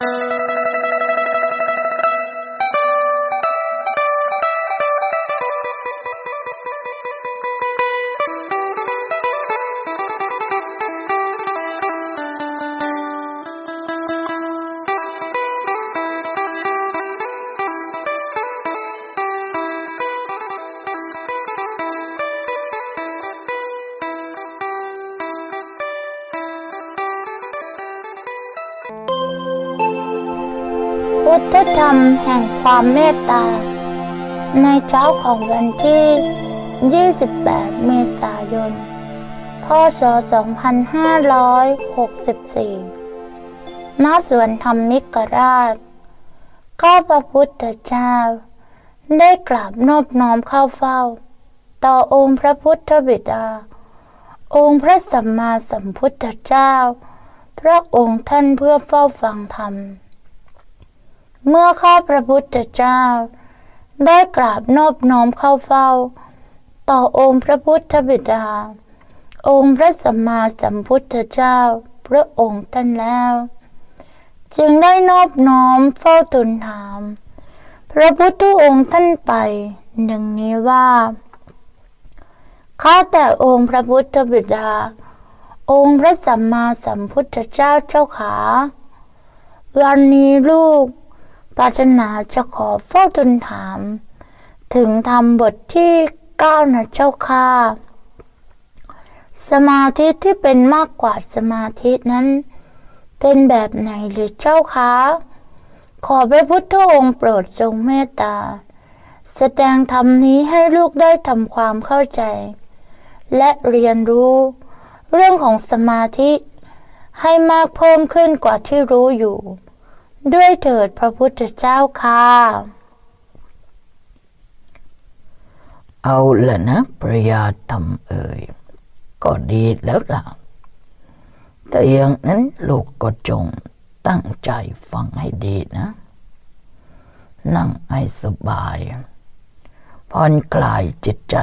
พุ ความเมตตา ในเช้าของวันที่ 28 เมษายน พศ 2564 ณ สวนธรรมิกราช ข้าพระพุทธเจ้า ได้กราบนอบน้อมเข้าเฝ้า ต่อองค์พระพุทธบิดา องค์พระสัมมาสัมพุทธเจ้า พระองค์ท่านเพื่อเฝ้าฟังธรรม เมื่อข้าพระพุทธเจ้า ได้กราบนอบน้อมเข้าเฝ้า ต่อองค์พระพุทธบิดา องค์พระสัมมาสัมพุทธเจ้าพระองค์ท่านแล้ว จึงได้นอบน้อมเฝ้าทูลถาม พระพุทธองค์ท่านไปดังนี้ว่าข้าแต่องค์พระพุทธบิดา องค์พระสัมมาสัมพุทธเจ้าเจ้าขา วันนี้ลูก ปรารถนาจะขอเฝ้าทูลถาม ถึงธรรมบทที่เก้านะเจ้าค่ะสมาธิที่เป็นมากกว่าสมาธินั้น เป็นแบบไหนหรือเจ้าคะขอพระพุทธองค์โปรดทรงเมตตา แสดงธรรมนี้ให้ลูกได้ทำความเข้าใจ และเรียนรู้ เรื่องของสมาธิให้มากเพิ่มขึ้นกว่าที่รู้อยู่ ด้วยเถิดพระพุทธเจ้าค่ะ เอาละนะปริยาธรรมเอ่ย ก็ดีแล้วล่ะแต่อย่างนั้นลูกก็จงตั้งใจฟังให้ดีนะ นั่งให้สบายผ่อนคลายจิตใจ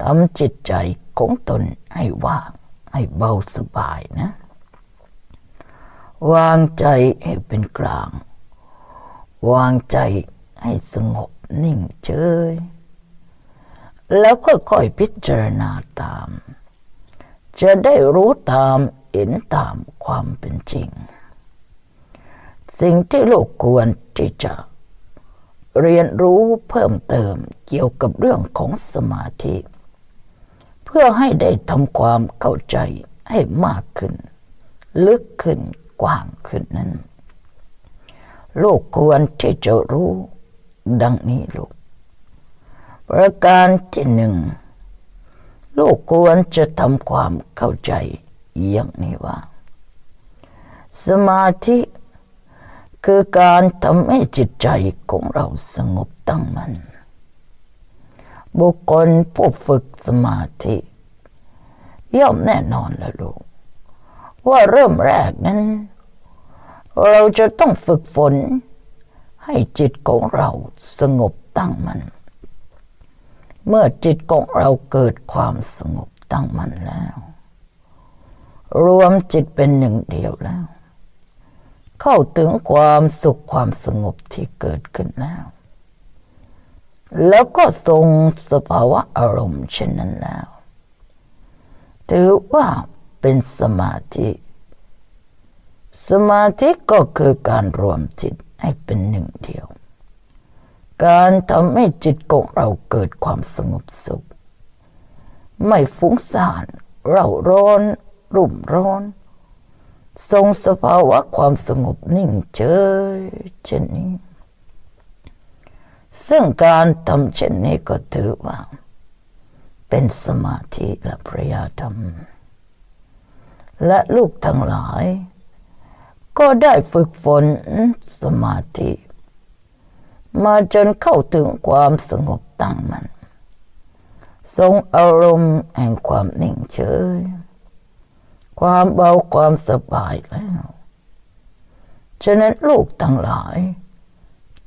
ทำจิตใจของตนให้ว่างให้เบาสบายนะ วางใจให้เป็นกลาง วางใจให้สงบนิ่งเฉย แล้วค่อยๆพิจารณาตาม จะได้รู้ตามเห็นตามความเป็นจริง สิ่งที่โลกควรที่จะ เรียนรู้เพิ่มเติมเกี่ยวกับเรื่องของสมาธิ เพื่อให้ได้ทำความเข้าใจให้มากขึ้น ลึกขึ้น กว้างขึ้นนั้นโลกควรที่จะรู้ดังนี้ลูก ประการที่หนึ่ง ลูกควรจะทำความเข้าใจอย่างนี้ว่า สมาธิคือการทำให้จิตใจของเราสงบตั้งมัน่นบุคคลผู้ฝึกสมาธิ ย่อมแน่นอนล้วลูก ว่าเริ่มแรกนั้น เราจะต้องฝึกฝน ให้จิตของเราสงบตั้งมัน่นเมื่อจิตของเราเกิดความสงบตั้งมั่นแล้ว รวมจิตเป็นหนึ่งเดียวแล้ว เข้าถึงความสุขความสงบที่เกิดขึ้นแล้ว แล้วก็ทรงสภาวะอารมณ์เช่นนั้นแล้ว ถือว่า เป็นสมาธิ สมาธิก็คือการรวมจิตให้เป็นหนึ่งเดียว การทำให้จิตของเราเกิดความสงบสุข ไม่ฟุ้งซ่านเร่าร้อน รุ่มร้อน ทรงสภาวะความสงบนิ่งเฉยเช่นนี้ ซึ่งการทำเช่นนี้ก็ถือว่า เป็นสมาธิและพระยาธรรม และลูกทั้งหลาย ก็ได้ฝึกฝนสมาธิ มาจนเข้าถึงความสงบตั้งมัน่นทรงอารมณ์แห่งความนิ่งเฉย ความเบาความสบายแล้ว ฉะนั้นลูกทั้งหลาย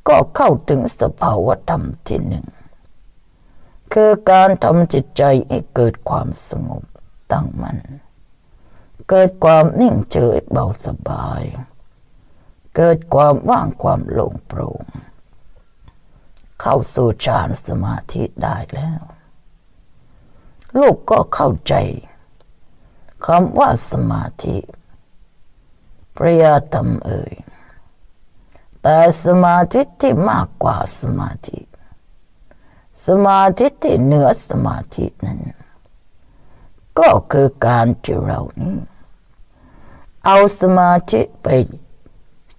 ก็เข้าถึงสภาวะธรรมที่หนึ่ง คือการทำจิตใจให้เกิดความสงบตั้งมัน่น เกิดความนิ่งเฉยเบาสบาย เกิดความว่างความโล่งโปร่ง เข้าสู่ฌานสมาธิได้แล้ว ลูกก็เข้าใจคำว่าสมาธิพระยธรรมเอ่ยแต่สมาธิที่มากกว่าสมาธิ สมาธิที่เหนือสมาธินั้น ก็คือการที่เรานี้ เอาสมาธิไป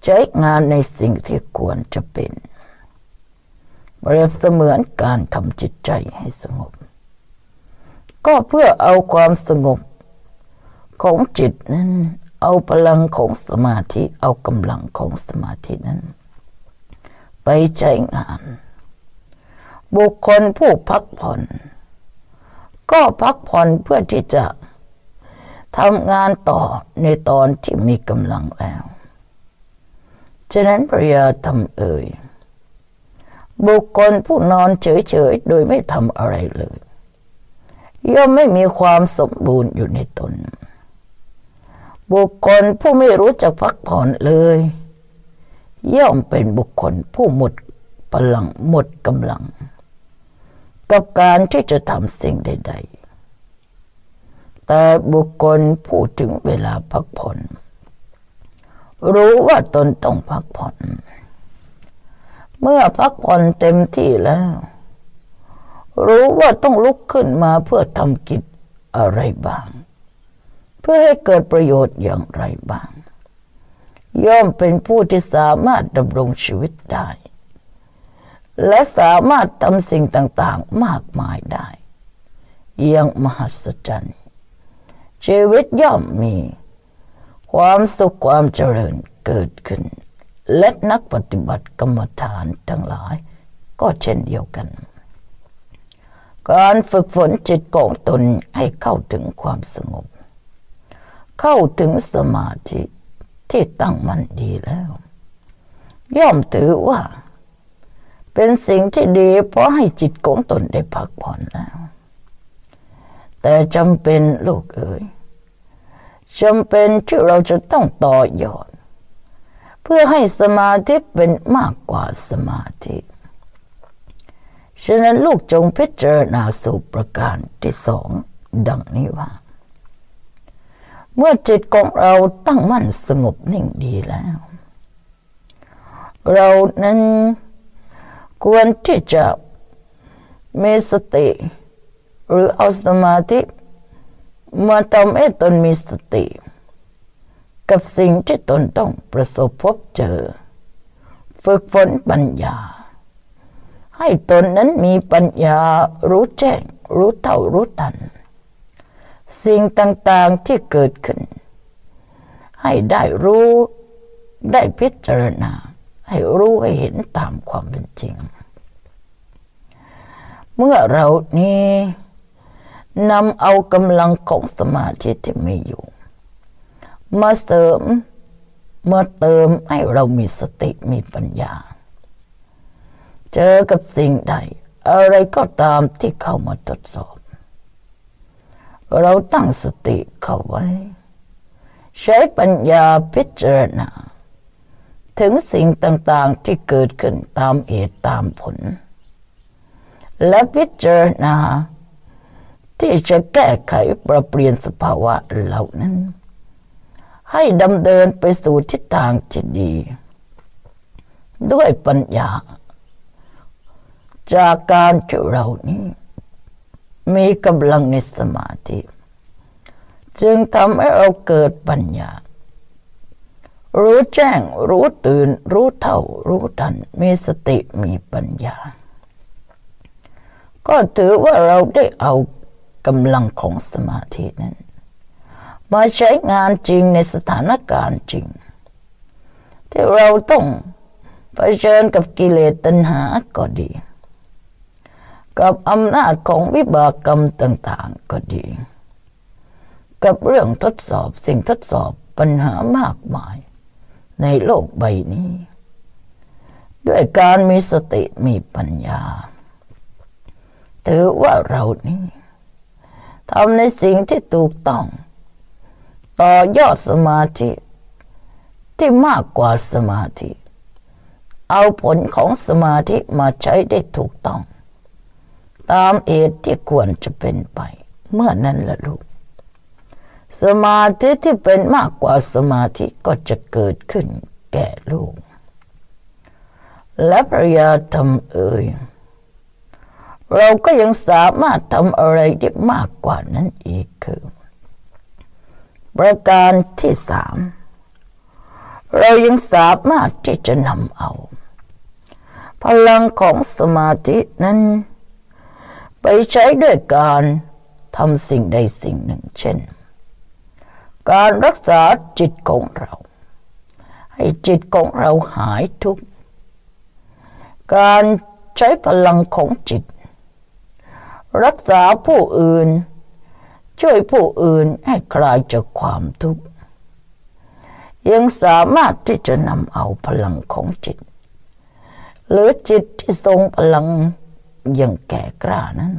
ใช้งานในสิ่งที่ควรจะเป็นเปรียบเสมือนการทำจิตใจให้สงบ ก็เพื่อเอาความสงบของจิตนั้น เอาพลังของสมาธิ เอากำลังของสมาธินั้น ไปใช้งาน บุคคลผู้พักผ่อน ก็พักผ่อนเพื่อที่จะ ทำงานต่อในตอนที่มีกำลังแล้ว ฉะนั้นพระยาทำเอ่ย บุคคลผู้นอนเฉยๆ โดยไม่ทำอะไรเลย ย่อมไม่มีความสมบูรณ์อยู่ในตน บุคคลผู้ไม่รู้จักพักผ่อนเลย ย่อมเป็นบุคคลผู้หมดพลังหมดกำลัง กับการที่จะทำสิ่งใด ๆ แต่บุคคลพูดถึงเวลาพักผ่อน รู้ว่าตนต้องพักผ่อน เมื่อพักผ่อนเต็มที่แล้ว รู้ว่าต้องลุกขึ้นมาเพื่อทำกิจอะไรบ้าง เพื่อให้เกิดประโยชน์อย่างไรบ้าง ย่อมเป็นผู้ที่สามารถดำรงชีวิตได้ และสามารถทำสิ่งต่าง ๆ มากมายได้อย่ ชีวิตย่อมมี ความสุขความเจริญเกิดขึ้น และนักปฏิบัติกรรมฐานทั้งหลาย ก็เช่นเดียวกัน การฝึกฝนจิตของตนให้เข้าถึงความสงบ เข้าถึงสมาธิที่ตั้งมั่นดีแล้ว ย่อมถือว่า เป็นสิ่งที่ดีเพราะให้จิตของตนได้พักผ่อนแล้วแต่จำเป็นลูกเอ๋ย จำเป็นที่เราจะต้องต่อยอด เพื่อให้สมาธิเป็นมากกว่าสมาธิฉะนั้นลูกจงพิจารณาสู่ประการที่สองดังนี้ว่า เมื่อจิตของเราตั้งมั่นสงบนิ่งดีแล้ว เรานั้นควรที่จะมีสติ หรือเอาสมาธิ เมาทำให้ตนมีสติ กับสิ่งที่ตนต้องประสบพบเจอ ฝึกฝนปัญญา ให้ตนนั้นมีปัญญารู้แจ้ง รู้เท่ารู้ทัน สิ่งต่างๆที่เกิดขึ้น ให้ได้รู้ได้พิจารณา ให้รู้ให้เห็นตามความเป็นจริง เมื่อเรานี้ นำเอากำลังของสมาธิที่มีอยู่ มาเสริมมาเติมให้เรามีสติมีปัญญา เจอกับสิ่งใด อะไรก็ตามที่เข้ามาทดสอบ เราตั้งสติเข้าไว้ ใช้ปัญญาพิจารณา ถึงสิ่งต่างๆที่เกิดขึ้นตามเหตุตามผล และพิจารณา ที่จะแก้ไขปรับเปลี่ยนสภาวะเหล่านั้น ให้ดำเนินไปสู่ทิศทางที่ดี ด้วยปัญญา จากการที่เรานี้ มีกำลังในสมาธิ จึงทำให้เราเกิดปัญญา รู้แจ้ง รู้ตื่น รู้เท่า รู้ทัน มีสติมีปัญญา ก็ถือว่าเราได้เอา กำลังของสมาธินั้นมาใช้งานจริงในสถานการณ์จริง ที่เราต้องเผชิญกับกิเลสตัณหาก็ดี กับอำนาจของวิบากกรรมต่างๆก็ดี กับเรื่องทดสอบสิ่งทดสอบปัญหามากมาย ในโลกใบนี้ ด้วยการมีสติมีปัญญา ถือว่าเรานี้ ทำในสิ่งที่ถูกต้อง ต่อยอดสมาธิ ที่มากกว่าสมาธิ เอาผลของสมาธิมาใช้ได้ถูกต้อง ตามเหตุที่ควรจะเป็นไป เมื่อนั้นละลูก สมาธิที่เป็นมากกว่าสมาธิก็จะเกิดขึ้นแก่ลูก และพระยาธรรมเอ่ย เราก็ยังสามารถทำอะไรได้มากกว่านั้นอีกคือ ประการที่สามเรายังสามารถที่จะนำเอา พลังของสมาธินั้น ไปใช้ด้วยการทำสิ่งใดสิ่งหนึ่งเช่น การรักษาจิตของเรา ให้จิตของเราหายทุกข์การใช้พลังของจิต รักษาผู้อื่น ช่วยผู้อื่นให้คลายจากความทุกข์ยังสามารถที่จะนำเอาพลังของจิต หรือจิตที่ทรงพลังอย่างแก่กล้านั้น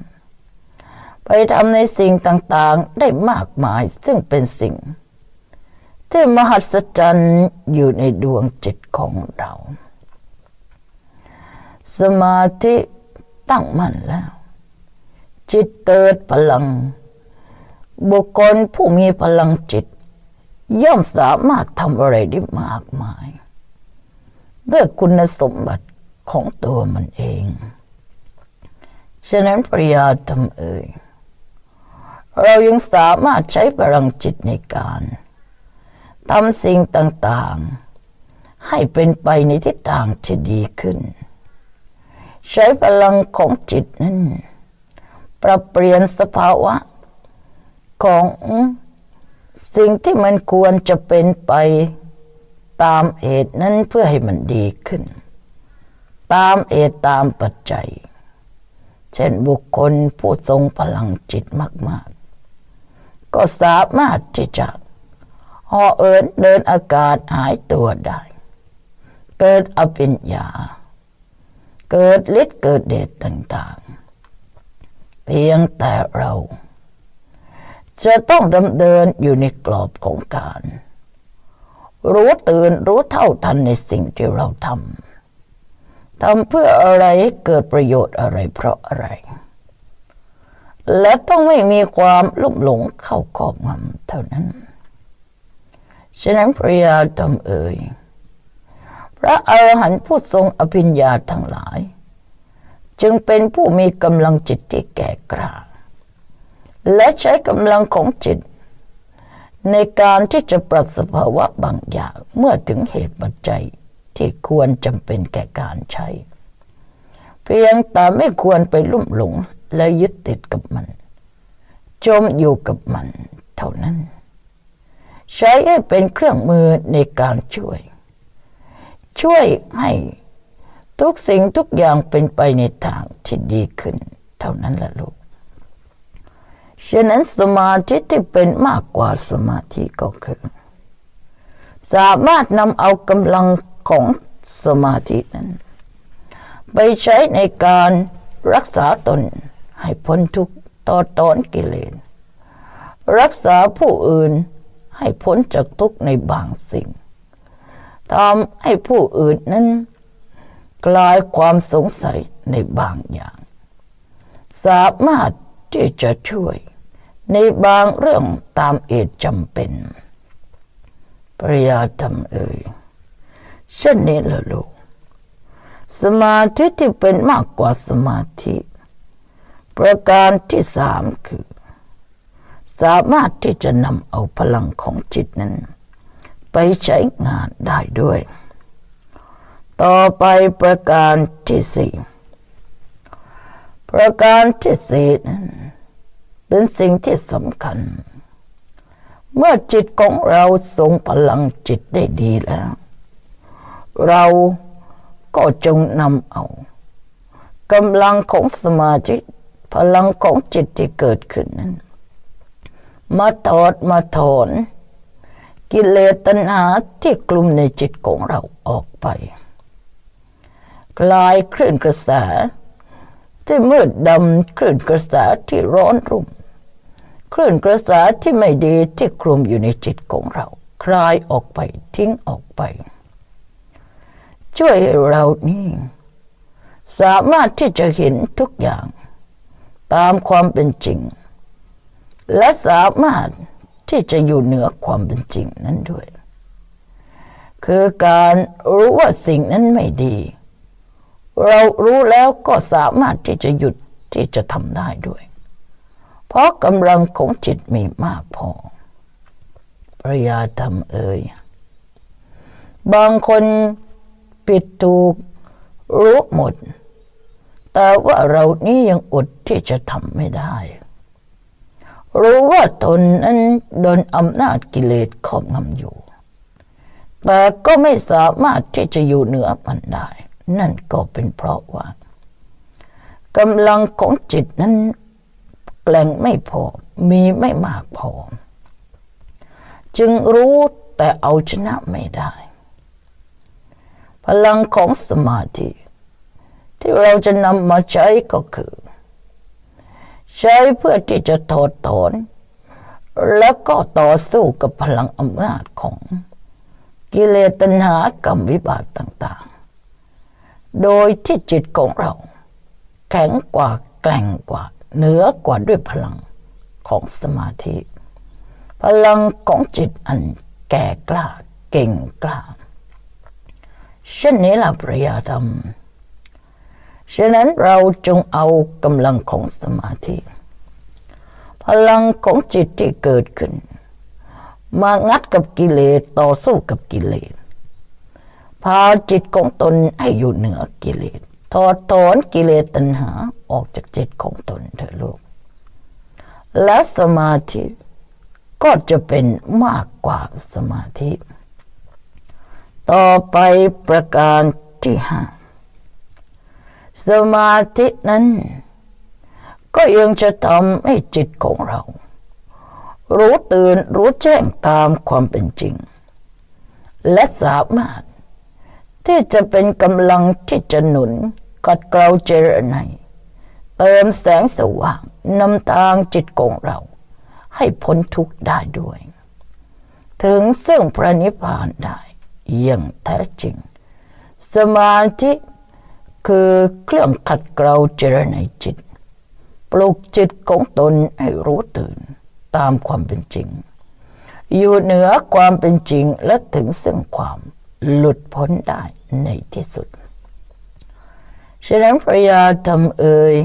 ไปทำในสิ่งต่างๆได้มากมายซึ่งเป็นสิ่ง ที่มหัศจรรย์อยู่ในดวงจิตของเรา สมาธิตั้งมั่นแล้ว จิตเกิดพลัง บุคคลผู้มีพลังจิต ย่อมสามารถทำอะไรได้มากมาย ด้วยคุณสมบัติของตัวมันเอง ฉะนั้นปริยาธรรมเอ่ยเรายังสามารถใช้พลังจิตในการทำสิ่งต่างๆ ให้เป็นไปในทิศทางที่ดีขึ้น ใช้พลังของจิตนั้น ปรับเปลี่ยนสภาวะ ของสิ่งที่มันควรจะเป็นไปตามเหตุนั้นเพื่อให้มันดีขึ้น ตามเหตุตามปัจจัย เช่นบุคคลผู้ทรงพลังจิตมาก ๆ ก็สามารถที่จะห่อเอินเดินอากาศหายตัวได้ เกิดอภิญญา เกิดฤทธิ์เกิดเดชต่างๆ เพียงแต่เราจะต้องดำเนินอยู่ในกรอบของการ รู้ตื่นรู้เท่าทันในสิ่งที่เราทำทำเพื่ออะไรให้เกิดประโยชน์อะไรเพราะอะไร และต้องไม่มีความลุ่มหลงเข้าครอบงำเท่านั้น ฉะนั้นพระยาธรรมเอ่ย พระอรหันต์ผู้ทรงอภิญญาทั้งหลาย จึงเป็นผู้มีกำลังจิตที่แก่กล้าและใช้กำลังของจิต ในการที่จะปรับสภาวะบางอย่างเมื่อถึงเหตุปัจจัยที่ควรจำเป็นแก่การใช้ เพียงแต่ไม่ควรไปลุ่มหลงและยึดติดกับมัน จมอยู่กับมันเท่านั้น ใช้ให้เป็นเครื่องมือในการช่วย ช่วยให้ ทุกสิ่งทุกอย่างเป็นไปในทางที่ดีขึ้น เท่านั้นละลูกฉะนั้นสมาธิที่เป็นมากกว่าสมาธิก็คือ สามารถนำเอากำลังของสมาธินั้น ไปใช้ในการรักษาตนให้พ้นทุกต่อตอนกิเลสรักษาผู้อื่นให้พ้นจากทุกข์ในบางสิ่งทำให้ผู้อื่นนั้น คลายความสงสัยในบางอย่าง สามารถที่จะช่วย ในบางเรื่องตามเหตุจำเป็น ปริยาธรรมเอ่ยเช่นนี้ละลูก สมาธิที่เป็นมากกว่าสมาธิ ประการที่สามคือ สามารถที่จะนำเอาพลังของจิตนั้น ไปใช้งานได้ด้วย ต่อไปประการที่สี่ประการที่สี่นั้นเป็นสิ่งที่สำคัญ เมื่อจิตของเราทรงพลังจิตได้ดีแล้ว เราก็จงนำเอากำลังของสมาธิพลังของจิตที่เกิดขึ้นนั้น มาถอดมาถอน กิเลสตัณหาที่กลุ่มในจิตของเราออกไป กลายคลื่นกระแสที่มืดดำคลื่นกระแสที่ร้อนรุ่มคลื่นกระแสที่ไม่ดีที่คลุมอยู่ในจิตของเราคคลายออกไปทิ้งออกไป ช่วยให้เรานี่สามารถที่จะเห็นทุกอย่าง ตามความเป็นจริง และสามารถที่จะอยู่เหนือความเป็นจริงนั้นด้วย คือการรู้ว่าสิ่งนั้นไม่ดี เรารู้แล้วก็สามารถที่จะหยุดที่จะทำได้ด้วย เพราะกำลังของจิตมีมากพอปริยาธรรมเอ่ยบางคนปิดถูกรู้หมด แต่ว่าเรานี้ยังอดที่จะทำไม่ได้ รู้ว่าตนนั้นโดนอำนาจกิเลสครอบงำอยู่ แต่ก็ไม่สามารถที่จะอยู่เหนือมันได้ นั่นก็เป็นเพราะว่ากำลังของจิตนั้นแกล่งไม่พอ มีไม่มากพอ จึงรู้แต่เอาชนะไม่ได้ พลังของสมาธิ ที่เราจะนำมาใช้ก็คือ ใช้เพื่อที่จะถอดถอนแล้วก็ต่อสู้กับพลังอำนาจของกิเลสตัณหากรรมวิบากต่าง โดยที่จิตของเรา แข็งกว่าแกร่งกว่า เหนือกว่าด้วยพลังของสมาธิ พลังของจิตอันแก่กล้าเก่งกล้าเช่นนี้ล่ะปริยาธรรมฉะนั้นเราจงเอากำลังของสมาธิ พลังของจิตที่เกิดขึ้น มางัดกับกิเลสต่อสู้กับกิเลส พาจิตของตนให้อยู่เหนือกิเลสถอดถอนกิเลสตัณหาออกจากจิตของตนเถอะลูก และสมาธิก็จะเป็นมากกว่าสมาธิ ต่อไปประการที่ห้าสมาธินั้น ก็ยังจะทำให้จิตของเรา รู้ตื่นรู้แจ้งตามความเป็นจริง และสามารถ ที่จะเป็นกำลังที่จะหนุนกัดเกลาเจรไนเติมแสงสว่างนำทางจิตของเรา ให้พ้นทุกข์ได้ด้วย ถึงซึ่งพระนิพพานได้อย่างแท้จริง สมาธิคือเครื่องขัดเกลาเจรไนจิต ปลุกจิตของตนให้รู้ตื่นตามความเป็นจริง อยู่เหนือความเป็นจริงและถึงซึ่งความหลุดพ้นได้ ในที่สุดฉะนั้นพระยาธรรมเอ่ย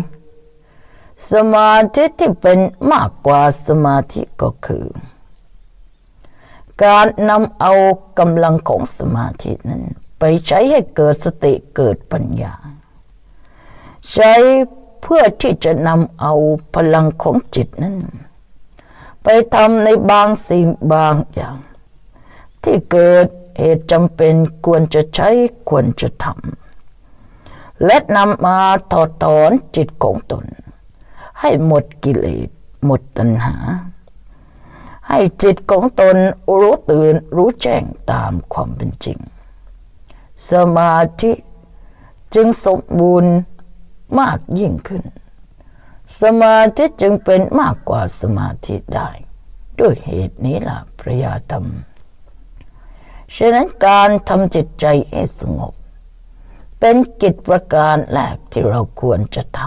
สมาธิที่เป็นมากกว่าสมาธิก็คือ การนำเอากำลังของสมาธินั้น ไปใช้ให้เกิดสติเกิดปัญญา ใช้เพื่อที่จะนำเอาพลังของจิตนั้น ไปทำในบางสิ่งบางอย่าง ที่เกิด เหตุจำเป็นควรจะใช้ควรจะทำและนำมาถอดถอนจิตของตน ให้หมดกิเลสหมดตัณหา ให้จิตของตนรู้ตื่นรู้แจ้งตามความเป็นจริง สมาธิจึงสมบูรณ์มากยิ่งขึ้น สมาธิจึงเป็นมากกว่าสมาธิได้ ด้วยเหตุนี้ล่ะพระยาธรรม ฉะนั้นการทำจิตใจให้สงบ เป็นกิจประการแรกที่เราควรจะท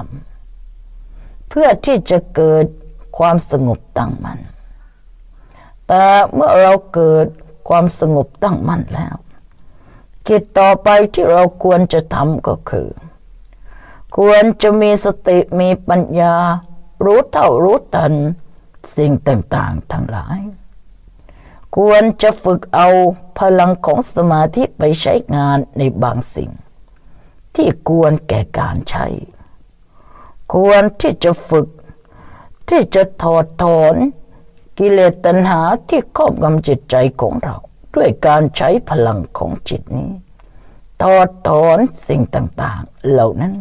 ำเพื่อที่จะเกิดความสงบตั้งมัน่นแต่เมื่อเราเกิดความสงบตั้งมั่นแล้ว กิจต่อไปที่เราควรจะทำก็คือ ควรจะมีสติมีปัญญา รู้เท่ารู้ทันสิ่งต่างๆทั้งหลาย ควรจะฝึกเอาพลังของสมาธิไปใช้งานในบางสิ่ง ที่ควรแก่การใช้ ควรที่จะฝึก ที่จะถอดถอนกิเลสตัณหาที่ครอบงำจิตใจของเรา ด้วยการใช้พลังของจิตนี้ ถอดถอนสิ่งต่างๆ เหล่านั้น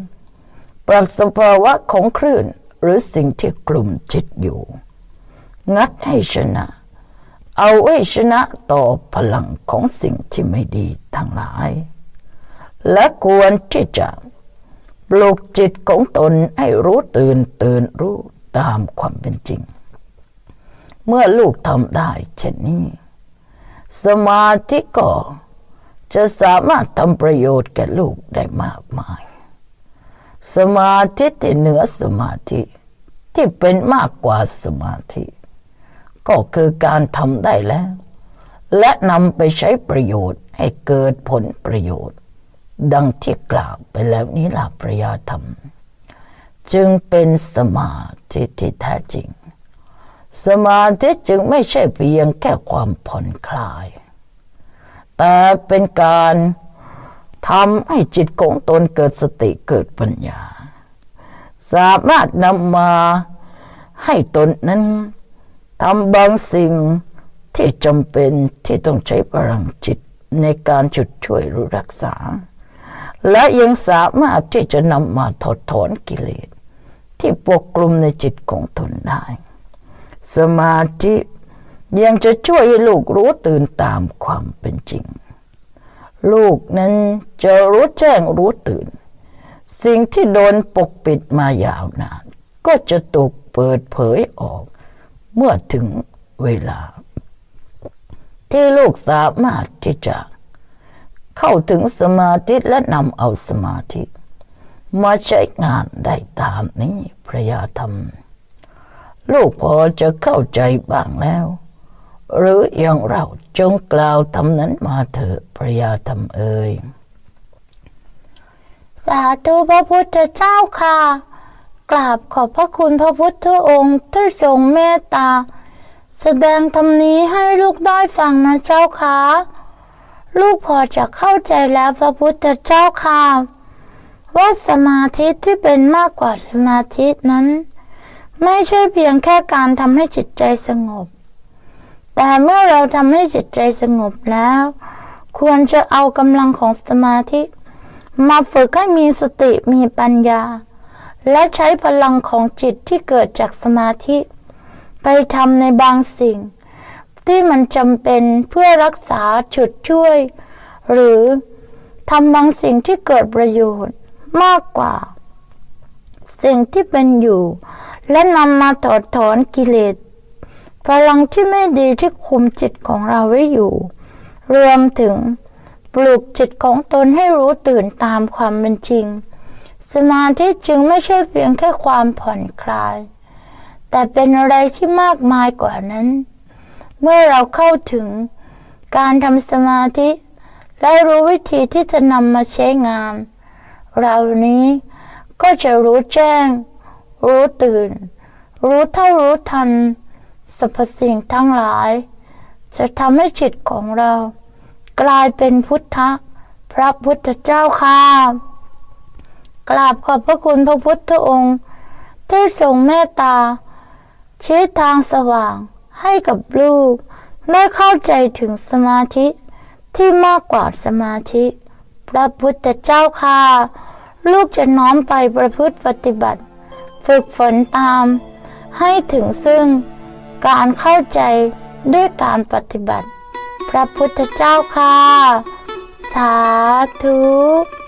ปรับสภาวะของคลื่นหรือสิ่งที่กลุ่มจิตอยู่ งัดให้ชนะ เอาไว้ชนะต่อพลังของสิ่งที่ไม่ดีทั้งหลาย และควรที่จะปลุกจิตของตนให้รู้ตื่นตื่นรู้ตามความเป็นจริง เมื่อลูกทำได้เช่นนี้ สมาธิก็จะสามารถทำประโยชน์แก่ลูกได้มากมาย สมาธิที่เหนือสมาธิที่เป็นมากกว่าสมาธิ ก็คือการทำได้แล้ว และนำไปใช้ประโยชน์ให้เกิดผลประโยชน์ ดังที่กล่าวไปแล้วนี้ล่ะประยาธรรม จึงเป็นสมาธิที่แท้จริง สมาธิจึงไม่ใช่เพียงแค่ความผ่อนคลาย แต่เป็นการทำให้จิตของตนเกิดสติเกิดปัญญา สามารถนำมาให้ตนนั้น ทำบางสิ่งที่จำเป็นที่ต้องใช้พลังจิตในการจุดช่วยรือรักษา และยังสามารถที่จะนำมาถอดถอนกิเลส ที่ปกคลุมในจิตของตนได้ สมาธิยังจะช่วยให้ลูกรู้ตื่นตามความเป็นจริง ลูกนั้นจะรู้แจ้งรู้ตื่น สิ่งที่โดนปกปิดมายาวนาน ก็จะถูกเปิดเผยออก เมื่อถึงเวลา ที่ลูกสามารถที่จะ เข้าถึงสมาธิและนำเอาสมาธิ มาใช้งานได้ตามนี้พระยาธรรม ลูกพอจะเข้าใจบ้างแล้ว หรืออย่างเราจงกล่าวทำนั้นมาเถอะพระยาธรรมเอ่ยสาธุพระพุทธเจ้าค่ะ กราบขอบพระคุณพระพุทธองค์ที่ทรงเมตตา แสดงธรรมนี้ให้ลูกได้ฟังนะเจ้าค่ะลูกพอจะเข้าใจแล้วพระพุทธเจ้าค่ะว่าสมาธิที่เป็นมากกว่าสมาธินั้น ไม่ใช่เพียงแค่การทำให้จิตใจสงบ แต่เมื่อเราทำให้จิตใจสงบแล้ว ควรจะเอากำลังของสมาธิ มาฝึกให้มีสติมีปัญญา และใช้พลังของจิตที่เกิดจากสมาธิ ไปทำในบางสิ่ง ที่มันจำเป็นเพื่อรักษาฉุดช่วย หรือทำบางสิ่งที่เกิดประโยชน์มากกว่า สิ่งที่เป็นอยู่ และนำมาถอดถอนกิเลสพลังที่ไม่ดีที่คุมจิตของเราไว้อยู่ รวมถึงปลุกจิตของตนให้รู้ตื่นตามความเป็นจริง สมาธิจึงไม่ใช่เพียงแค่ความผ่อนคลาย แต่เป็นอะไรที่มากมายกว่านั้น เมื่อเราเข้าถึงการทำสมาธิ และรู้วิธีที่จะนำมาใช้งาน เรานี้ก็จะรู้แจ้ง รู้ตื่น รู้เท่ารู้ทันสรรพสิ่งทั้งหลาย จะทำให้จิตของเรา กลายเป็นพุทธะพระพุทธเจ้าค่ะ กราบขอบพระคุณพระพุทธองค์ ที่ทรงเมตตา ชี้ทางสว่างให้กับลูกได้เข้าใจถึงสมาธิที่มากกว่าสมาธิ พระพุทธเจ้าค่ะ ลูกจะน้อมไปประพฤติปฏิบัติ ฝึกฝนตาม ให้ถึงซึ่งการเข้าใจด้วยการปฏิบัติ พระพุทธเจ้าค่ะ สาธุ